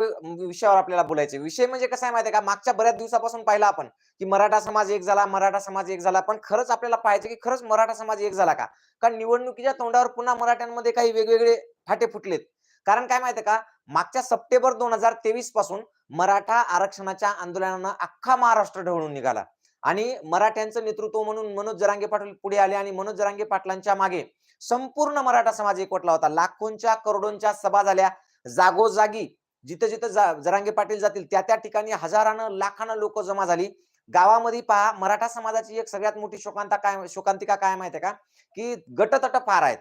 विषयावर आपल्याला बोलायचे विषय म्हणजे कसं आहे माहितीये का? मागच्या बऱ्याच दिवसापासून पाहिला आपण की मराठा समाज एक झाला मराठा समाज एक झाला पण खरंच आपल्याला पाहायचं की खरंच मराठा समाज एक झाला का? कारण निवडणुकीच्या तोंडावर पुन्हा मराठ्यांमध्ये काही वेगवेगळे फाटे फुटलेत. कारण काय माहितीये का? मागच्या सप्टेंबर दोन हजार तेवीसपासून मराठा आरक्षणाच्या आंदोलनानं अख्खा महाराष्ट्र ढवळून निघाला. आणि मराठ्यांचं नेतृत्व म्हणून मनोज जरांगे पाटील पुढे आले आणि मनोज जरांगे पाटलांच्या मागे संपूर्ण मराठा समाज एकवटला होता. लाखोंच्या करोडोंच्या सभा झाल्या. जागोजागी जिथं जिथं जा- जरांगे पाटील जातील त्या त्या ठिकाणी हजारानं लाखानं लोक जमा झाली. गावामध्ये पहा मराठा समाजाची एक सगळ्यात मोठी शोकांता काय शोकांतिका काय माहितीये का? की गटतट फार आहेत.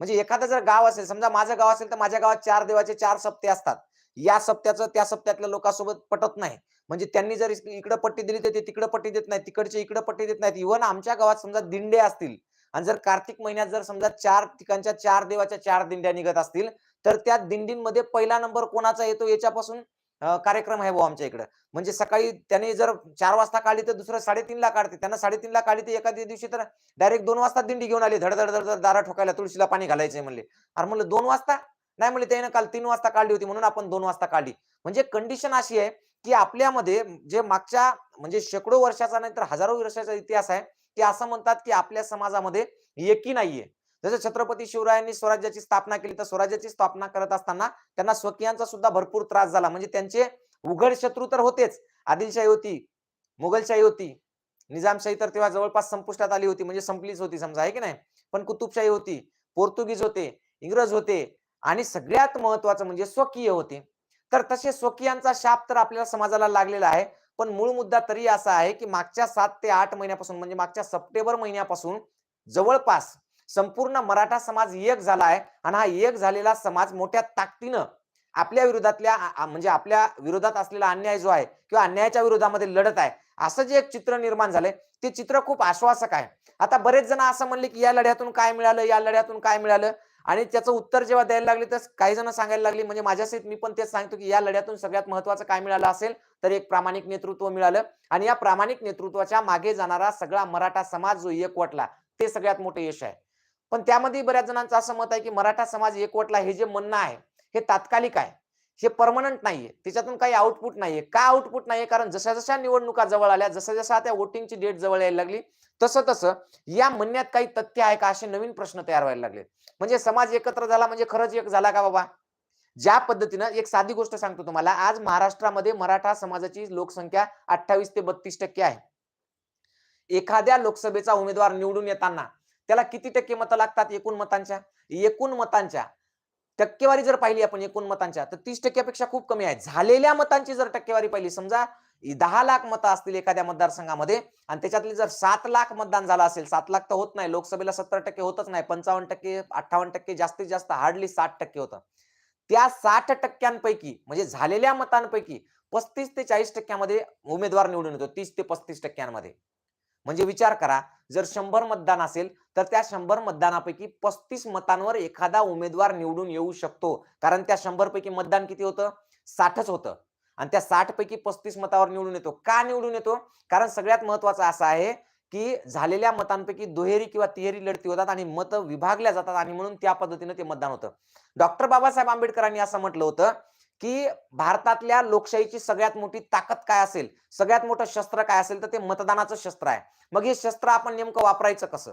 म्हणजे एखादं जर गाव असेल समजा माझं गाव असेल तर माझ्या गावात चार देवाचे चार सप्ते असतात. या सप्त्याचं त्या सप्त्यातल्या लोकांसोबत पटत नाही. म्हणजे त्यांनी जर इकडं पट्टी दिली तर ते तिकडं पट्टी देत नाही तिकडचे इकडं पट्टी देत नाहीत. इव्हन आमच्या गावात समजा दिंडे असतील आणि जर कार्तिक महिन्यात जर समजा चार ठिकाणच्या चार देवाच्या चार दिंड्या निघत असतील तर त्या दिंडींमध्ये पहिला नंबर कोणाचा येतो याच्यापासून कार्यक्रम आहे भाऊ आमच्या इकडे. म्हणजे सकाळी त्याने जर चार वाजता काढली तर दुसरं साडेतीनला काढते. त्यांना साडेतीनला काढली तर एखाद्या दिवशी तर डायरेक्ट दोन वाजता दिंडी घेऊन आली. धडधड धडधड दारा ठोकायला तुळशीला पाणी घालायचंय म्हणले. अरे म्हणलं दोन वाजता? नाही म्हणले त्याने काल तीन वाजता काढली होती म्हणून आपण दोन वाजता काढली. म्हणजे कंडिशन अशी आहे की आपल्यामध्ये जे मागच्या म्हणजे शेकडो वर्षाचा नाही तर हजारो वर्षाचा इतिहास आहे ते असं म्हणतात की आपल्या समाजामध्ये एकी नाहीये. जसं छत्रपती शिवरायांनी स्वराज्याची स्थापना केली तर स्वराज्याची स्थापना करत असताना त्यांना स्वकीयांचा सुद्धा भरपूर त्रास झाला. म्हणजे त्यांचे उघड शत्रू तर होतेच. आदिलशाही होती मुघलशाही होती निजामशाही तर तेव्हा जवळपास संपुष्टात आली होती. म्हणजे संपलीच होती समजा आहे की नाही? पण कुतुबशाही होती पोर्तुगीज होते इंग्रज होते आणि सगळ्यात महत्वाचं म्हणजे स्वकीय होते. तर तसे स्वकीयांचा शाप तर आपल्याला समाजाला लागलेला आहे. पण मूळ मुद्दा तरी असा आहे की मागच्या सात ते आठ महिन्यापासून म्हणजे मागच्या सप्टेंबर महिन्यापासून जवळपास संपूर्ण मराठा समाज एक झाला आहे आणि हा एक झालेला समाज मोठ्या ताकदीनं आपल्या विरोधातल्या म्हणजे आपल्या विरोधात असलेला अन्याय जो आहे किंवा अन्यायाच्या विरोधामध्ये लढत आहे असं जे एक चित्र निर्माण झालंय ते चित्र खूप आश्वासक आहे. आता बरेच जण असं म्हणले की या लढ्यातून काय मिळालं या लढ्यातून काय मिळालं? आणि त्याचं उत्तर जेव्हा द्यायला लागले तर काही जण सांगायला लागले म्हणजे माझ्यासहित मी पण तेच सांगतो की या लढ्यातून सगळ्यात महत्वाचं काय मिळालं असेल तर एक प्रामाणिक नेतृत्व मिळालं. आणि या प्रामाणिक नेतृत्वाच्या मागे जाणारा सगळा मराठा समाज जो एकवटला ते सगळ्यात मोठं यश आहे. पण त्यामध्ये बऱ्याच जणांचं असं मत आहे की मराठा समाज एकवटला हे जे म्हणणं आहे हे तात्कालिक आहे. हे परमनंट नाहीये. त्याच्यातून काही आउटपुट नाहीये. का आउटपुट नाहीये? कारण जशा जशा निवडणुका जवळ आल्या जसं जशा त्या वोटिंगची डेट जवळ यायला लागली तसं तसं या म्हणण्यात काही तथ्य आहे का? असे नवीन प्रश्न तयार व्हायला लागले म्हणजे समाज एकत्र झाला म्हणजे खरंच एक झाला का बाबा? ज्या पद्धतीनं एक साधी गोष्ट सांगतो तुम्हाला आज महाराष्ट्रामध्ये मराठा समाजाची लोकसंख्या अठ्ठावीस ते बत्तीस टक्के आहे. एखाद्या लोकसभेचा उमेदवार निवडून येताना त्याला किती टक्के मतं लागतात एकूण मतांच्या? एकूण मतांच्या. टक्केवारी जर पाहिली आपण एकूण मतांच्या तर तीस टक्क्यापेक्षा खूप कमी आहे झालेल्या मतांची जर टक्केवारी पाहिली समजा दहा लाख मतं असतील एखाद्या मतदारसंघामध्ये आणि त्याच्यातले जर सात लाख मतदान झालं असेल सात लाख तर होत नाही लोकसभेला सत्तर टक्के होतच नाही पंचावन्न टक्के अठ्ठावन्न टक्के जास्तीत जास्त हार्डली साठ टक्के होतं. त्या साठ टक्क्यांपैकी म्हणजे झालेल्या मतांपैकी पस्तीस ते चाळीस टक्क्यामध्ये उमेदवार निवडून येतो तीस ते पस्तीस टक्क्यांमध्ये. म्हणजे विचार करा जर शंभर मतदान असेल तर त्या शंभर मतदानापैकी पस्तीस मतांवर एखादा उमेदवार निवडून येऊ शकतो. कारण त्या शंभर पैकी मतदान किती होतं? साठच होतं. आणि त्या साठ पैकी पस्तीस मतावर निवडून येतो. का निवडून येतो? कारण सगळ्यात महत्वाचं असं आहे की झालेल्या मतांपैकी दुहेरी किंवा तिहेरी लढती होतात आणि मत विभागल्या जातात आणि म्हणून त्या पद्धतीने ते मतदान होतं. डॉक्टर बाबासाहेब आंबेडकरांनी असं म्हटलं होतं की भारतातल्या लोकशाहीची सगळ्यात मोठी ताकद काय असेल? सगळ्यात मोठं शस्त्र काय असेल? तर ते मतदानाचं शस्त्र आहे. मग हे शस्त्र आपण नेमकं वापरायचं कसं?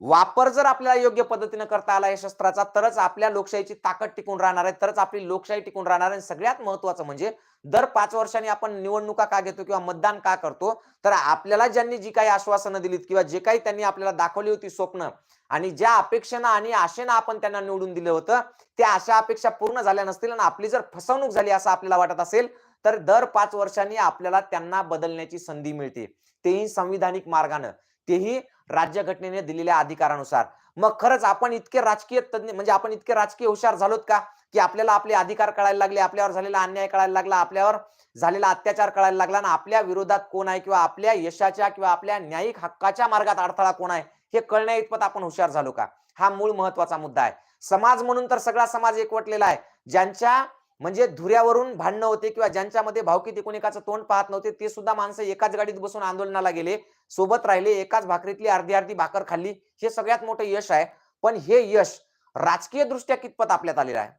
वापर जर आपल्याला योग्य पद्धतीने करता आला या शस्त्राचा तरच आपल्या लोकशाहीची ताकद टिकून राहणार आहे तरच आपली लोकशाही टिकून राहणार आहे. आणि सगळ्यात महत्वाचं म्हणजे दर पाच वर्षांनी आपण निवडणुका का घेतो किंवा मतदान का करतो तर आपल्याला ज्यांनी जी काही आश्वासनं दिलीत किंवा जे काही त्यांनी आपल्याला दाखवली होती स्वप्न आणि ज्या अपेक्षेनं आणि आशेनं आपण त्यांना निवडून दिलं होतं त्या अशा अपेक्षा पूर्ण झाल्या नसतील आणि आपली जर फसवणूक झाली असं आपल्याला वाटत असेल तर दर पाच वर्षांनी आपल्याला त्यांना बदलण्याची संधी मिळते. तेही संविधानिक मार्गानं. तेही राज्यघटनेने दिलेल्या अधिकारानुसार. मग खरंच आपण इतके राजकीय तज्ञ म्हणजे आपण इतके राजकीय हुशार झालोत का? की आपल्याला आपले अधिकार कळायला लागले आपल्यावर झालेला अन्याय कळायला लागला आपल्यावर झालेला अत्याचार कळायला लागला आणि आपल्या विरोधात कोण आहे किंवा आपल्या यशाच्या किंवा आपल्या न्यायिक हक्काच्या मार्गात अडथळा कोण आहे हे कळण्या इतपत आपण हुशार झालो का? हा मूळ महत्त्वाचा मुद्दा आहे. समाज म्हणून तर सगळा समाज एकवटलेला आहे. ज्यांच्या म्हणजे धुऱ्यावरून भांडणं होते किंवा ज्यांच्यामध्ये भावकीत एकाचं तोंड पाहत नव्हते ते सुद्धा माणसं एकाच गाडीत बसून आंदोलनाला गेले सोबत राहिले एकाच भाकरीतली अर्धी अर्धी भाकर खाल्ली. हे सगळ्यात मोठं यश आहे. पण हे यश राजकीय दृष्ट्या कितपत आपल्यात आलेलं आहे?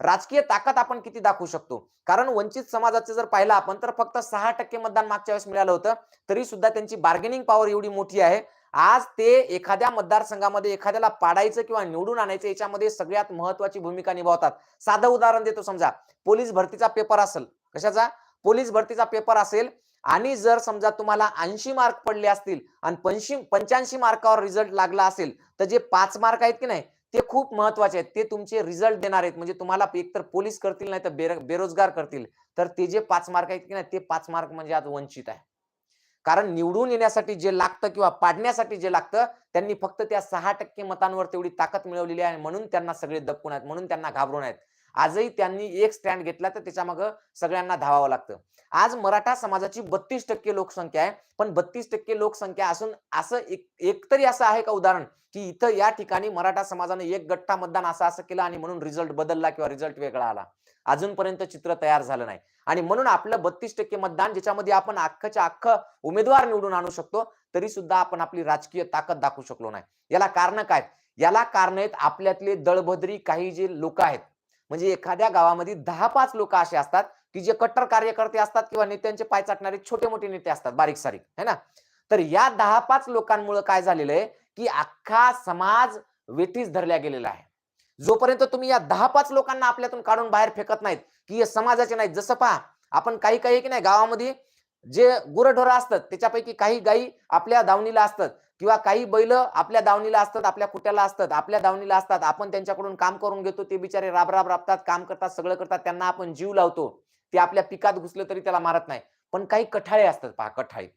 राजकीय ताकद आपण किती दाखवू शकतो? कारण वंचित समाजाचं जर पाहिलं आपण तर फक्त सहा टक्के मतदान मागच्या वेळेस मिळालं होतं तरी सुद्धा त्यांची बार्गेनिंग पॉवर एवढी मोठी आहे. आज ते एखाद्या मतदारसंघामध्ये एखाद्याला पाडायचं किंवा निवडून आणायचं याच्यामध्ये सगळ्यात महत्वाची भूमिका निभावतात. साधं उदाहरण देतो समजा. पोलीस भरतीचा पेपर असेल. कशाचा? पोलीस भरतीचा पेपर असेल आणि जर समजा तुम्हाला ऐंशी मार्क पडले असतील आणि पंशी पंच्याऐंशी मार्कावर रिझल्ट लागला असेल तर जे पाच मार्क आहेत की नाही ते खूप महत्त्वाचे आहेत. ते तुमचे रिझल्ट देणार आहेत. म्हणजे तुम्हाला एकतर पोलीस करतील नाही तर बेरोजगार करतील. तर ते जे पाच मार्क आहेत की नाही ते पाच मार्क म्हणजे आज वंचित आहे. कारण निवडून येण्यासाठी जे लागतं किंवा पाडण्यासाठी जे लागतं त्यांनी फक्त त्या सहा टक्के मतांवर तेवढी ताकद मिळवलेली आहे. म्हणून त्यांना सगळे दबकून आहेत. म्हणून त्यांना घाबरून आहेत. आजही त्यांनी एक स्टँड घेतला तर त्याच्या मागं सगळ्यांना धावावं लागतं. आज मराठा समाजाची बत्तीस टक्के लोकसंख्या आहे. पण बत्तीस टक्के लोकसंख्या असून असं एक एकतरी असं आहे का उदाहरण? की इथं या ठिकाणी मराठा समाजाने एक गट्टा मतदान असं असं केलं आणि म्हणून रिझल्ट बदलला किंवा रिझल्ट वेगळा आला. अजूनपर्यंत चित्र तयार झालं नाही. आणि म्हणून आपलं बत्तीस टक्के मतदान ज्याच्यामध्ये आपण अख्खच्या अख्ख उमेदवार निवडून आणू शकतो तरी सुद्धा आपण आपली राजकीय ताकद दाखवू शकलो नाही. याला कारण काय? याला कारण आहेत आपल्यातले दळभद्री काही जे लोक आहेत म्हणजे एखाद्या गावामध्ये दहा पाच लोक असे असतात की जे कट्टर कार्यकर्ते असतात किंवा नेत्यांचे पाय चाटणारे छोटे मोठे नेते असतात बारीक सारीक है ना? तर या दहा पाच लोकांमुळे काय झालेलं आहे की अख्खा समाज वेठीस धरल्या गेलेला आहे. जोपर्यंत तुम्ही या दहा पाच लोकांना आपल्यातून काढून बाहेर फेकत नाहीत की हे समाजाचे नाहीत जसं पहा आपण काही काही की नाही गावामध्ये जे गुरढोरं असतात त्याच्यापैकी काही गायी आपल्या दावणीला असतात किंवा काही बैल आपल्या दावणीला असतात आपल्या कुट्याला असतात आपल्या दावणीला असतात. आपण त्यांच्याकडून काम करून घेतो ते बिचारे राबराब राबतात काम करतात सगळं करतात त्यांना आपण जीव लावतो. ते आपल्या पिकात घुसलं तरी त्याला मारत नाही. पण काही कठाळे असतात पहा कठाळे.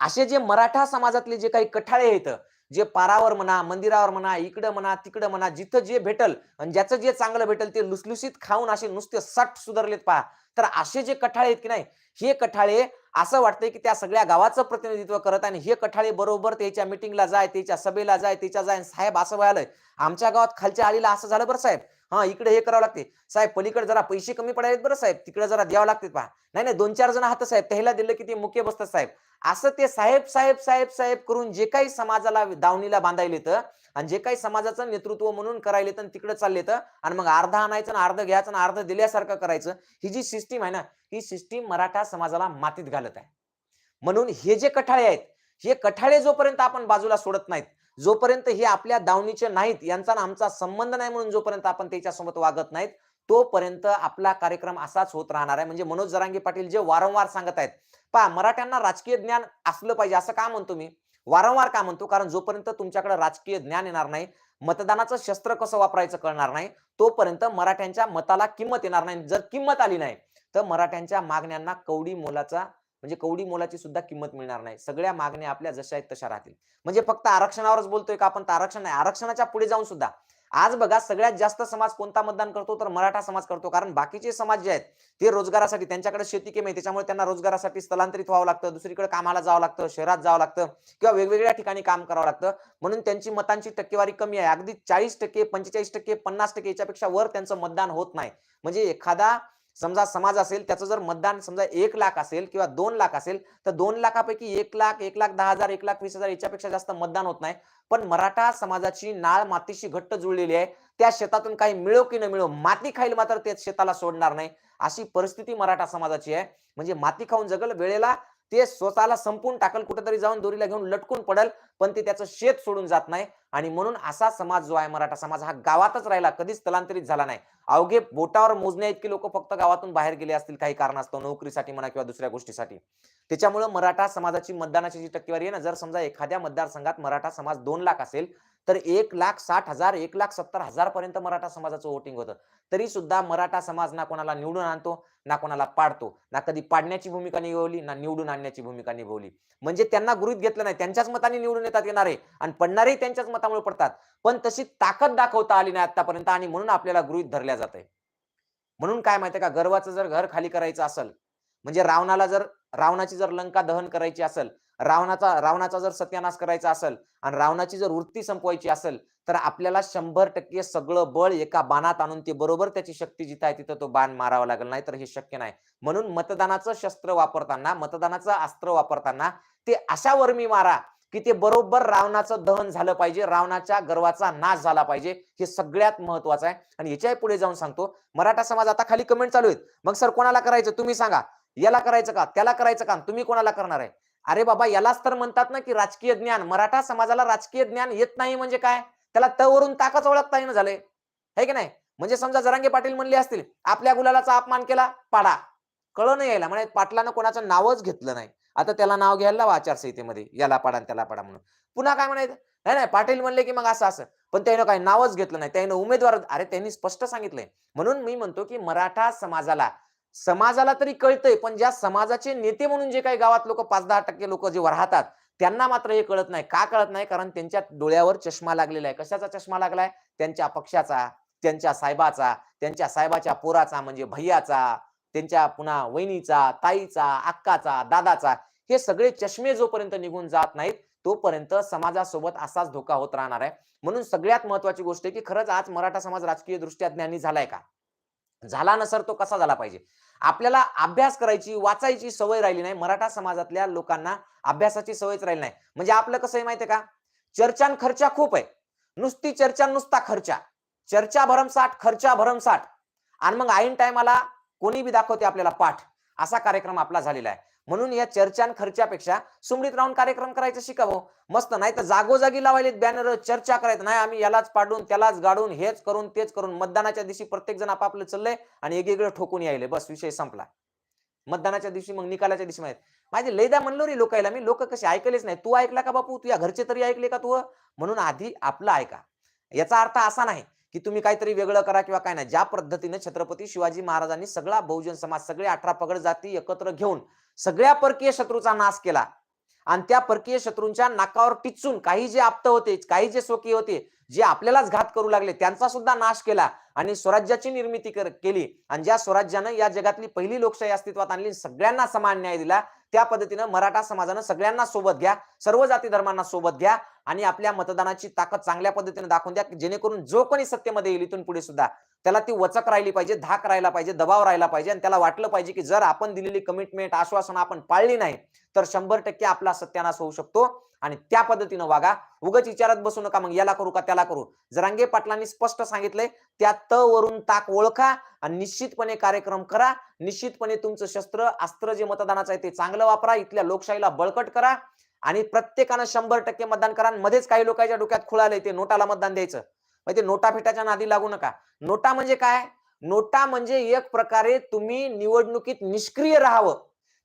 असे जे मराठा समाजातले जे काही कठाळे आहेत जे पारावर म्हणा मंदिरावर म्हणा इकडं म्हणा तिकडं म्हणा जिथं जे भेटल आणि ज्याचं जे चांगलं भेटल ते लुसलुसीत खाऊन असे नुसते सट सुधारलेत पहा. तर असे जे कठाळे आहेत की नाही हे कठाळे असं वाटतंय की त्या सगळ्या गावाचं प्रतिनिधित्व करत आणि हे कठाळे बरोबर त्याच्या मिटिंगला जाय त्याच्या सभेला जाय त्याच्या जाय साहेब असं व्हायलंय आमच्या गावात खालच्या आलीला असं झालं बरं साहेब. हा इकडे हे करावं लागते. साहेब पलीकडे जरा पैसे कमी पडायला बरं साहेब. तिकडे जरा द्यावं लागते पहा. नाही नाही दोन चार जण हात साहेब. त्याला दिलं की ते मुख्य बसतात साहेब. असं ते साहेब साहेब साहेब साहेब करून जे काही समाजाला दावणीला बांधायला येतं आणि जे काही समाजाचं नेतृत्व म्हणून करायला तर तिकडे चालले तर आणि मग अर्धा आणायचं आणि अर्ध घ्यायचं आणि अर्ध दिल्यासारखं करायचं ही जी सिस्टीम आहे ना ही सिस्टीम मराठा समाजाला मातीत घालत आहे. म्हणून हे जे कठाळे आहेत हे कठाळे जोपर्यंत आपण बाजूला सोडत नाहीत जोपर्यंत हे आपल्या दावणीचे नाहीत यांचा आमचा संबंध नाही म्हणून जोपर्यंत आपण त्याच्यासोबत वागत नाहीत तोपर्यंत आपला कार्यक्रम असाच होत राहणार आहे. म्हणजे मनोज जरांगे पाटील जे वारंवार सांगत आहेत पहा मराठ्यांना राजकीय ज्ञान असलं पाहिजे असं का म्हणतो मी? वारंवार का म्हणतो? कारण जोपर्यंत तुमच्याकडे राजकीय ज्ञान येणार नाही मतदानाचं शस्त्र कसं वापरायचं कळणार नाही तोपर्यंत मराठ्यांच्या मताला किंमत येणार नाही. जर किंमत आली नाही तर मराठ्यांच्या मागण्यांना कवडी मोलाचा म्हणजे कवडी मोलाची सुद्धा किंमत मिळणार नाही. सगळ्या मागण्या आपल्या जशा आहेत तशा राहतील. म्हणजे फक्त आरक्षणावरच बोलतोय का आपण? आरक्षण नाही. आरक्षणाच्या पुढे जाऊन सुद्धा आज बघा सगळ्यात जास्त समाज कोणता मतदान करतो? तर मराठा समाज करतो. कारण बाकीचे समाज जे आहेत ते रोजगारासाठी त्यांच्याकडे शेती कमी आहे त्याच्यामुळे त्यांना रोजगारासाठी स्थलांतरित व्हावं लागतं. दुसरीकडे कामाला जावं लागतं शहरात जावं लागतं किंवा वेगवेगळ्या ठिकाणी काम करावं लागतं. म्हणून त्यांची मतांची टक्केवारी कमी आहे. अगदी चाळीस टक्के पंचेचाळीस टक्के पन्नास टक्के याच्यापेक्षा वर त्यांचं मतदान होत नाही. म्हणजे एखादा समजा समाज असेल त्याचं जर मतदान समजा एक लाख असेल किंवा दोन लाख असेल तर दोन लाखापैकी एक लाख एक लाख दहा हजार एक लाख वीस हजार याच्यापेक्षा जास्त मतदान होत नाही. पण मराठा समाजाची नाळ मातीशी घट्ट जुळलेली आहे. त्या शेतातून काही मिळो की न मिळो माती खाईल मात्र ते शेताला सोडणार नाही. अशी परिस्थिती मराठा समाजाची आहे. म्हणजे माती खाऊन जगल वेळेला ते स्वतःला संपून टाकल कुठेतरी जाऊन दोरीला घेऊन लटकून पडल पण ते त्याचं शेत सोडून जात नाही. आणि म्हणून असा समाज जो आहे मराठा समाज हा गावातच राहिला कधीच स्थलांतरित झाला नाही. अवघे बोटावर मोजण्या इतके लोक फक्त गावातून बाहेर गेले असतील काही कारणास्तव नोकरीसाठी म्हणा किंवा दुसऱ्या गोष्टीसाठी. त्याच्यामुळे मराठा समाजाची मतदानाची जी टक्केवारी आहे ना जर समजा एखाद्या मतदारसंघात मराठा समाज दोन लाख असेल तर एक लाख साठ हजार एक लाख सत्तर हजार पर्यंत मराठा समाजाचं वोटिंग होतं. तरी सुद्धा मराठा समाज ना कोणाला निवडून आणतो ना कोणाला पाडतो ना कधी पाडण्याची भूमिका निभावली ना निवडून आणण्याची भूमिका निभावली. म्हणजे त्यांना गृहित घेतलं नाही त्यांच्याच मताने निवडून येतात येणारे आणि पडणारे त्यांच्याच मतामुळे पडतात. पण तशी ताकद दाखवता आली नाही आतापर्यंत आणि म्हणून आपल्याला गृहित धरल्या जात आहे म्हणून काय माहितीये का? गर्वाचं जर घर खाली करायचं असेल म्हणजे रावणाला जर रावणाची जर लंका दहन करायची असेल रावणाचा रावणाचा जर सत्यानाश करायचा असेल आणि रावणाची जर वृत्ती संपवायची असेल तर आपल्याला शंभर टक्के सगळं बळ एका बाणात आणून ते बरोबर त्याची शक्ती जिथं आहे तिथं तो बाण मारावा लागेल नाही तर हे शक्य नाही. म्हणून मतदानाचं शस्त्र वापरताना मतदानाचं अस्त्र वापरताना ते अशा वर्मी मारा की ते बरोबर रावणाचं दहन झालं पाहिजे रावणाच्या गर्वाचा नाश झाला पाहिजे हे सगळ्यात महत्वाचं आहे. आणि याच्यापुढे जाऊन सांगतो मराठा समाज आता खाली कमेंट चालू आहेत. मग सर कोणाला करायचं? तुम्ही सांगा. याला करायचं का? त्याला करायचं का? तुम्ही कोणाला करणार आहे? अरे बाबा यालाच तर म्हणतात ना की राजकीय ज्ञान. मराठा समाजाला राजकीय ज्ञान येत नाही म्हणजे काय? त्याला तवरून ताकच ओळखता येणं झालंय. हे की नाही? म्हणजे समजा जरांगे पाटील म्हणले असतील आपल्या गुलालाचा अपमान केला पाडा. कळ नाही यायला म्हणजे पाटलानं कोणाचं नावच घेतलं नाही. आता त्याला नाव घ्यायला लावा आचारसंहितेमध्ये. याला पाडा आणि त्याला पाडा म्हणून. पुन्हा काय म्हणायचं? नाही नाही पाटील म्हणले की मग असं असं. पण त्यानं काही नावच घेतलं नाही. त्यानं उमेदवार अरे त्यांनी स्पष्ट सांगितलंय. म्हणून मी म्हणतो की मराठा समाजाला समाजाला तरी कळतंय पण ज्या समाजाचे नेते म्हणून जे काही गावात लोक पाच दहा टक्के लोक जे राहतात त्यांना मात्र हे कळत नाही. का कळत नाही? कारण त्यांच्या डोळ्यावर चष्मा लागलेला आहे. कशाचा चष्मा लागलाय? त्यांच्या पक्षाचा त्यांच्या साहेबाचा त्यांच्या साहेबाच्या पोराचा म्हणजे भैयाचा त्यांच्या पुन्हा वहिनीचा ताईचा अक्काचा दादाचा हे सगळे चष्मे जोपर्यंत निघून जात नाहीत तोपर्यंत समाजासोबत असाच धोका होत राहणार आहे. म्हणून सगळ्यात महत्वाची गोष्ट आहे की खरंच आज मराठा समाज राजकीय दृष्ट्या ज्ञानी झालाय का? झाला नसर तो कसा झाला पाहिजे? आपल्याला अभ्यास करायची वाचायची सवय राहिली नाही. मराठा समाजातल्या लोकांना अभ्यासाची सवयच राहिली नाही. म्हणजे आपलं कसं आहे माहितीये का? चर्चान खर्चा खूप आहे. नुसती चर्चा नुसता खर्चा. चर्चा भरमसाठ खर्चा भरमसाठ आणि मग ऐन टायमाला कोणी बी दाखवते आपल्याला पाठ. असा कार्यक्रम आपला झालेला आहे. म्हणून या चर्चा खर्चापेक्षा सुमडीत राहून कार्यक्रम करायचं शिकावं. मस्त नाही तर जागोजागी लावायलेत बॅनर चर्चा करायचं. नाही आम्ही यालाच पाडून त्यालाच गाडून हेच करून तेच करून मतदानाच्या दिवशी प्रत्येक जण आपापलं चाललंय आणि एकीकडे ठोकून यायले. बस विषय संपला. मतदानाच्या दिवशी मग निकालाच्या दिवशी माहीत. माझे लयदा म्हणलो रे लोकायला मी लोक कसे ऐकलेच नाही. तू ऐकला का बापू? तुझ्या घरचे तरी ऐकले का तू? म्हणून आधी आपलं ऐका. याचा अर्थ असा नाही. की तुम्ही काहीतरी वेगळं करा किंवा काय नाही. ज्या पद्धतीने छत्रपती शिवाजी महाराजांनी सगळा बहुजन समाज सगळे अठरा पगड जाती एकत्र घेऊन सगळ्या परकीय शत्रूचा नाश केला. आणि त्या परकीय शत्रूंच्या नाकावर टिचून काही जे आप्त होते काही जे स्वकीय होते जे आपल्यालाच घात करू लागले त्यांचा सुद्धा नाश केला आणि स्वराज्याची निर्मिती केली. आणि ज्या स्वराज्यानं या जगातली पहिली लोकशाही अस्तित्वात आणली सगळ्यांना समान न्याय दिला त्या पद्धतीनं मराठा समाजानं सगळ्यांना सोबत घ्या सर्व जाती धर्मांना सोबत घ्या आणि आपल्या मतदानाची ताकद चांगल्या पद्धतीने दाखवून द्या जेणेकरून जो कोणी सत्तेमध्ये येईल इथून पुढे सुद्धा त्याला ती वचक राहिली पाहिजे धाक राहिला पाहिजे दबाव राहिला पाहिजे आणि त्याला वाटलं पाहिजे की जर आपण दिलेली कमिटमेंट आश्वासन आपण पाळली नाही तर शंभर टक्के आपला सत्यानाश होऊ शकतो. आणि त्या पद्धतीनं वागा. उगाच विचारात बसू नका मग याला करू का त्याला करू. जरांगे पाटलांनी स्पष्ट सांगितलंय त्या त वरून ताक ओळखा आणि निश्चितपणे कार्यक्रम करा. निश्चितपणे तुमचं शस्त्र अस्त्र जे मतदानाचं आहे ते चांगलं वापरा. इथल्या लोकशाहीला बळकट करा. आणि प्रत्येकानं शंभर टक्के मतदान करा मध्येच काही लोकांच्या डोक्यात खुळालंय ते नोटाला मतदान द्यायचं. म्हणजे नोटा फिटाच्या नादी लागू नका. नोटा म्हणजे काय? नोटा म्हणजे एक प्रकारे तुम्ही निवडणुकीत निष्क्रिय राहावं.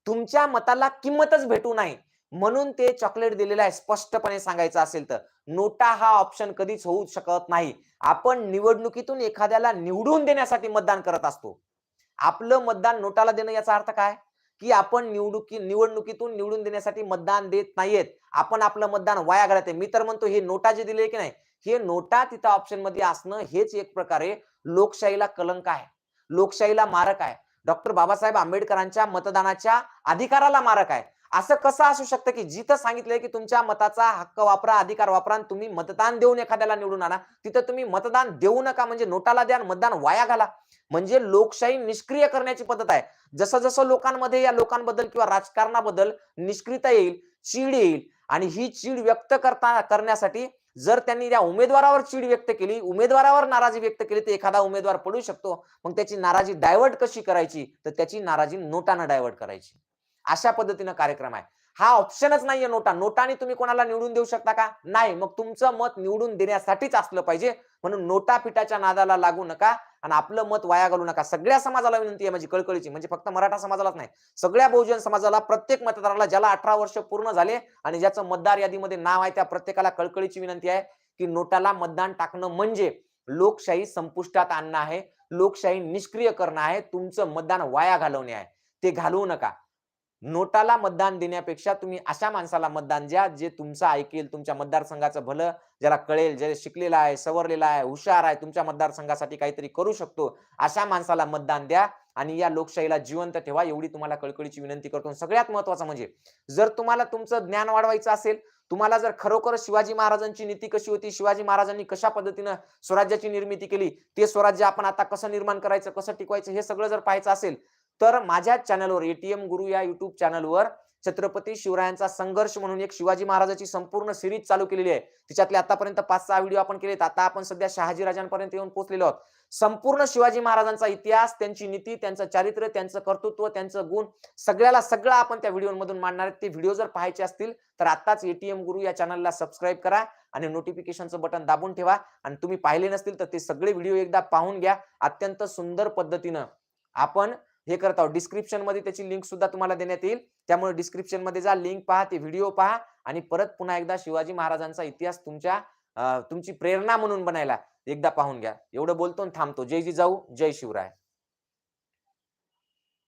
तुमच्या मताला किंमतच भेटू नाही. म्हणून ते चॉकलेट दिलेलं आहे स्पष्टपणे सांगायचं असेल तर. नोटा हा ऑप्शन कधीच होऊ शकत नाही. आपण निवडणुकीतून एखाद्याला निवडून देण्यासाठी मतदान करत असतो. आपलं मतदान नोटाला देणं याचा अर्थ काय? की आपण निवडणुकी निवडणुकीतून निवडून देण्यासाठी मतदान देत नाहीयेत. आपण आपलं मतदान वाया घालत आहे. मी तर म्हणतो हे नोटा जे दिले की नाही हे नोटा तिथं ऑप्शनमध्ये असणं हेच एक प्रकारे लोकशाहीला कलंक आहे. लोकशाहीला मारक आहे. डॉक्टर बाबासाहेब आंबेडकरांच्या मतदानाच्या अधिकाराला मारक आहे. असं कसं असू शकतं की जिथं सांगितलंय की तुमच्या मताचा हक्क वापरा अधिकार वापरा तुम्ही मतदान देऊन एखाद्याला निवडून आणा तिथं तुम्ही मतदान देऊ नका. म्हणजे नोटाला द्या मतदान वाया घाला. म्हणजे लोकशाही निष्क्रिय करण्याची पद्धत आहे. जसं जसं लोकांमध्ये या लोकांबद्दल किंवा राजकारणाबद्दल निष्क्रियता येईल चीड येईल आणि ही चीड व्यक्त करता करण्यासाठी जर त्यांनी त्या उमेदवारावर चीड व्यक्त केली उमेदवारावर नाराजी व्यक्त केली तर एखादा उमेदवार पडू शकतो. मग त्याची नाराजी डायव्हर्ट कशी करायची? तर त्याची नाराजी नोटानं डायव्हर्ट करायची. अशा पद्धतीनं कार्यक्रम आहे. हा ऑप्शनच नाहीये नोटा. नोटाने तुम्ही कोणाला निवडून देऊ शकता का? नाही. मग तुमचं मत निवडून देण्यासाठीच असलं पाहिजे. म्हणून नोटा पिठाच्या नादाला लागू नका. आणि आपलं मत वाया घालू नका. सगळ्या समाजाला विनंती आहे माझी कळकळीची. म्हणजे फक्त मराठा समाजालाच नाही. सगळ्या बहुजन समाजाला प्रत्येक मतदाराला ज्याला अठरा वर्ष पूर्ण झाले आणि ज्याचं मतदार यादीमध्ये नाव आहे त्या प्रत्येकाला कळकळीची विनंती आहे की नोटाला मतदान टाकणं म्हणजे लोकशाही संपुष्टात आणणं आहे. लोकशाही निष्क्रिय करणं आहे. तुमचं मतदान वाया घालवणे आहे. ते घालवू नका. नोटाला मतदान देण्यापेक्षा तुम्ही अशा माणसाला मतदान द्या जे तुमचं ऐकेल तुमच्या मतदारसंघाचं भलं ज्याला कळेल जे शिकलेला आहे सवरलेला आहे हुशार आहे तुमच्या मतदारसंघासाठी काहीतरी करू शकतो अशा माणसाला मतदान द्या आणि या लोकशाहीला जिवंत ठेवा एवढी तुम्हाला कळकळीची विनंती करतो. सगळ्यात महत्वाचं म्हणजे जर तुम्हाला तुमचं ज्ञान वाढवायचं असेल तुम्हाला जर खरोखर शिवाजी महाराजांची नीती कशी होती शिवाजी महाराजांनी कशा पद्धतीनं स्वराज्याची निर्मिती केली ते स्वराज्य आपण आता कसं निर्माण करायचं कसं टिकवायचं हे सगळं जर पाहायचं असेल तर माझ्या चॅनलवर एटीएम गुरु या युट्यूब चॅनलवर छत्रपती शिवरायांचा संघर्ष म्हणून एक शिवाजी महाराजाची संपूर्ण सिरीज चालू केलेली आहे. तिच्यातले आतापर्यंत पाच सहा व्हिडिओ आपण केलेत. आता आपण सध्या शहाजी राजांपर्यंत येऊन पोहोचलेलो आहोत. संपूर्ण शिवाजी महाराजांचा इतिहास त्यांची नीती त्यांचं चारित्र्य त्यांचं कर्तृत्व त्यांचं गुण सगळ्याला सगळं आपण त्या व्हिडिओमधून मांडणार आहेत. ते व्हिडिओ जर पाहायचे असतील तर आताच एटीएम गुरु या चॅनलला सबस्क्राईब करा आणि नोटिफिकेशनचं बटन दाबून ठेवा. आणि तुम्ही पाहिले नसतील तर ते सगळे व्हिडिओ एकदा पाहून घ्या. अत्यंत सुंदर पद्धतीनं आपण हे करत आहोत. डिस्क्रिप्शनमध्ये त्याची लिंक सुद्धा तुम्हाला देण्यात येईल. त्यामुळे डिस्क्रिप्शनमध्ये जा लिंक पहा ते व्हिडिओ पहा आणि परत पुन्हा एकदा शिवाजी महाराजांचा इतिहास तुमच्या तुमची प्रेरणा म्हणून बनायला एकदा पाहून घ्या. एवढं बोलतो आणि थांबतो. जय जिजाऊ जय शिवराय.